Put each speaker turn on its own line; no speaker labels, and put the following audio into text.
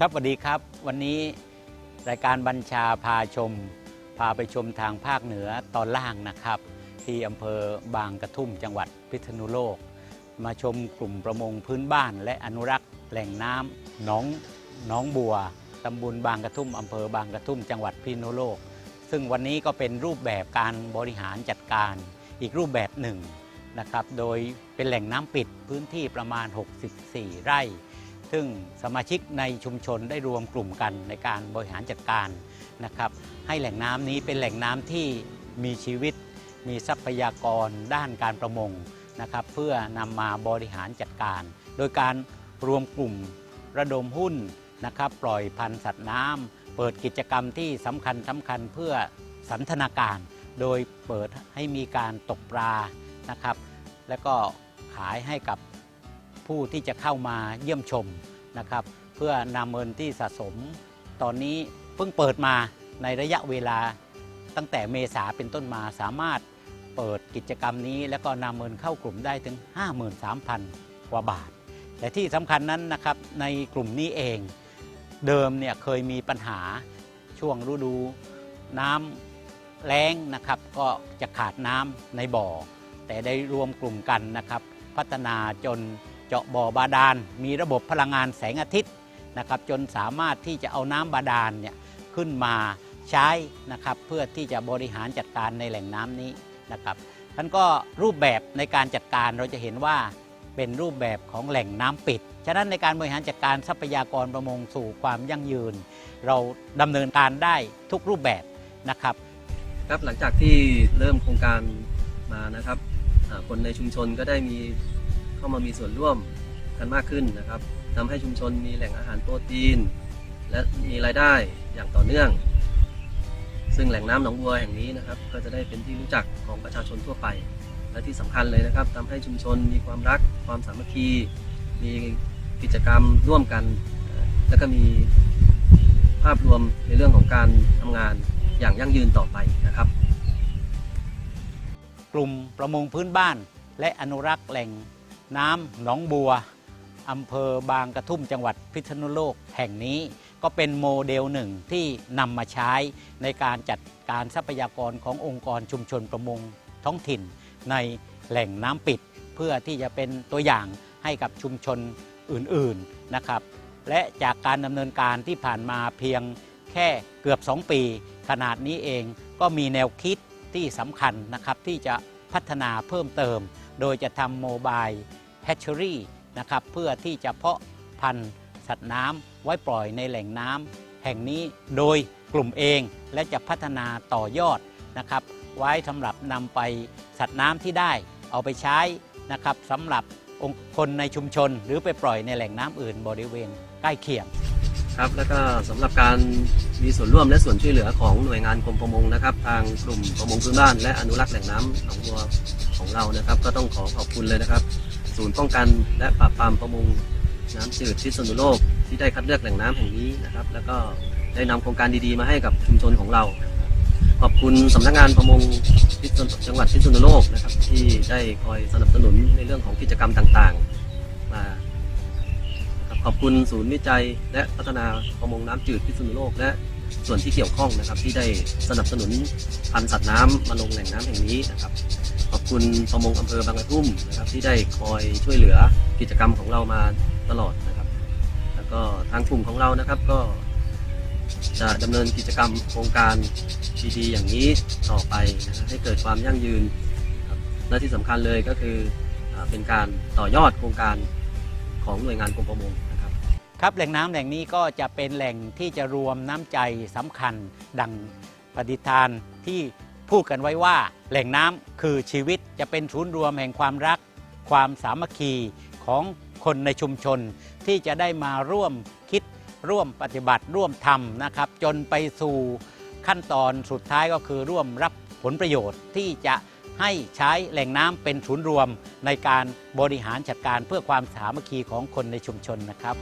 ครับสวัสดีครับ วันนี้รายการบัญชาพาชม พาไปชมทางภาคเหนือตอนล่างนะครับ ที่อำเภอบางกระทุ่มจังหวัดพิษณุโลก มาชมกลุ่มประมงพื้นบ้าน และอนุรักษ์แหล่งน้ำหนองหนองบัวตำบลบางกระทุ่มอำเภอบางกระทุ่มจังหวัดพิษณุโลก ซึ่งวันนี้ก็เป็นรูปแบบการบริหารจัดการอีกรูปแบบหนึ่งนะครับ โดยเป็นแหล่งน้ำปิดพื้นที่ประมาณ 64 ไร่ ซึ่งสมาชิกในชุมชนได้รวมกลุ่มกันในการบริหารจัดการนะครับ ให้แหล่งน้ำนี้เป็นแหล่งน้ำที่มีชีวิต มีทรัพยากรด้านการประมงนะครับ เพื่อนำมาบริหารจัดการ โดยการรวมกลุ่มระดมหุ้นนะครับ ปล่อยพันธุ์สัตว์น้ำเปิดกิจกรรมที่สำคัญสำคัญเพื่อสันทนาการ โดยเปิดให้มีการตกปลานะครับ แล้วก็ขายให้กับ ผู้ที่จะเข้ามาเยี่ยมชมนะครับ เพื่อนำเงินที่สะสม ตอนนี้เพิ่งเปิดมาในระยะเวลาตั้งแต่เมษาเป็นต้นมาสามารถเปิดกิจกรรมนี้ แล้วก็นำเงินเข้ากลุ่มได้ถึง 53,000 กว่าบาท แต่ที่สำคัญนั้นนะครับในกลุ่มนี้เองเดิมเนี่ยเคยมีปัญหาช่วงฤดูน้ำแล้งนะครับ ก็จะขาดน้ำในบ่อ แต่ได้รวมกลุ่มกันนะครับ พัฒนาจน เจาะบ่อบาดาล มีระบบพลังงานแสงอาทิตย์นะครับจนสามารถที่จะเอาน้ำบาดาลเนี่ยขึ้นมาใช้นะครับเพื่อที่จะบริหารจัดการในแหล่งน้ำนี้นะครับท่านก็รูปแบบในการจัดการเราจะเห็นว่าเป็นรูปแบบของแหล่งน้ำปิด ฉะนั้นในการบริหารจัดการทรัพยากรประมงสู่ความยั่งยืน เราดำเนินการได้ทุกรูปแบบนะครับ
ครับหลังจากที่เริ่มโครงการมานะครับคนในชุมชนก็ได้มี เข้ามามีส่วนร่วมกันมากขึ้นนะครับทำให้ชุมชนมีแหล่งอาหารโปรตีน และมีรายได้อย่างต่อเนื่อง ซึ่งแหล่งน้ำหนองบัวแห่งนี้นะครับ ก็จะได้เป็นที่รู้จักของประชาชนทั่วไป และที่สำคัญเลยนะครับทำให้ชุมชนมีความรัก ความสามัคคี มีกิจกรรมร่วมกัน แล้วก็มีภาพรวมในเรื่องของการทำงานอย่างยั่งยืนต่อไปนะครับ
กลุ่มประมงพื้นบ้าน และอนุรักษ์แหล่ง น้ำหนองบัวอำเภอบางกระทุ่มจังหวัดพิษณุโลกแห่งนี้ก็เป็นโมเดลหนึ่งที่นำมาใช้ในการจัดการทรัพยากรขององค์กรชุมชนประมงท้องถิ่น ในแหล่งน้ำปิด เพื่อที่จะเป็นตัวอย่างให้กับชุมชนอื่นๆนะครับ และจากการดำเนินการที่ผ่านมาเพียงแค่เกือบ 2 ปี ขนาดนี้เองก็มีแนวคิดที่สำคัญนะครับที่จะพัฒนาเพิ่มเติม โดยจะทำโมบาย แฮชเชอรี่นะครับเพื่อที่จะเพาะพันธุ์สัตว์น้ำไว้ปล่อยในแหล่งน้ำแห่งนี้โดยกลุ่มเองและจะพัฒนาต่อยอดนะครับ ไว้สำหรับนำไปสัตว์น้ำที่ได้เอาไปใช้นะครับสำหรับองค์คนในชุมชน หรือไปปล่อยในแหล่งน้ำอื่นบริเวณใกล้เคียง
ครับแล้วก็สำหรับการมีส่วนร่วมและส่วนช่วยเหลือของหน่วยงานกรมประมงนะครับ ทางกลุ่มประมงพื้นบ้านและอนุรักษ์แหล่งน้ำหนองบัวของเรานะครับ ก็ต้องขอขอบคุณเลยนะครับ ศูนย์ป้องกันและปราบปรามประมงน้ำจืดพิษณุโลกที่ได้คัดเลือกแหล่งน้ำแห่งนี้นะครับ แล้วก็ได้นำโครงการดีๆมาให้กับชุมชนของเรา ขอบคุณสำนักงานประมงพิษณุจังหวัดพิษณุโลกนะครับ ที่ได้คอยสนับสนุนในเรื่องของกิจกรรมต่างๆมาครับขอบคุณศูนย์วิจัย และพัฒนาประมงน้ำจืดพิษณุโลกและส่วนที่เกี่ยวข้องนะครับ ที่ได้สนับสนุนพันธุ์สัตว์น้ำมาลงแหล่งน้ำแห่งนี้นะครับ คุณประมงอำเภอบางกระทุ่มนะครับที่ได้คอยช่วยเหลือกิจกรรมของเรามาตลอดนะครับ แล้วก็ทางกลุ่มของเรานะครับก็จะดำเนินกิจกรรมโครงการดีๆอย่างนี้ต่อไปนะครับให้เกิดความยั่งยืนและที่สำคัญเลยก็คือเป็นการต่อยอดโครงการของหน่วยงานกรมประมงนะครับ
ครับแหล่งน้ำแหล่งนี้ก็จะเป็นแหล่งที่จะรวมน้ำใจสำคัญดังปฏิทานที่ พูดกันไว้ว่าแหล่งน้ำคือชีวิตจะเป็นศูนย์รวมแห่งความรัก ความสามัคคีของคนในชุมชน ที่จะได้มาร่วมคิดร่วมปฏิบัติร่วมทำนะครับ จนไปสู่ขั้นตอนสุดท้ายก็คือร่วมรับผลประโยชน์ที่จะให้ใช้แหล่งน้ำเป็นศูนย์รวมในการบริหารจัดการเพื่อความสามัคคีของคนในชุมชนนะครับ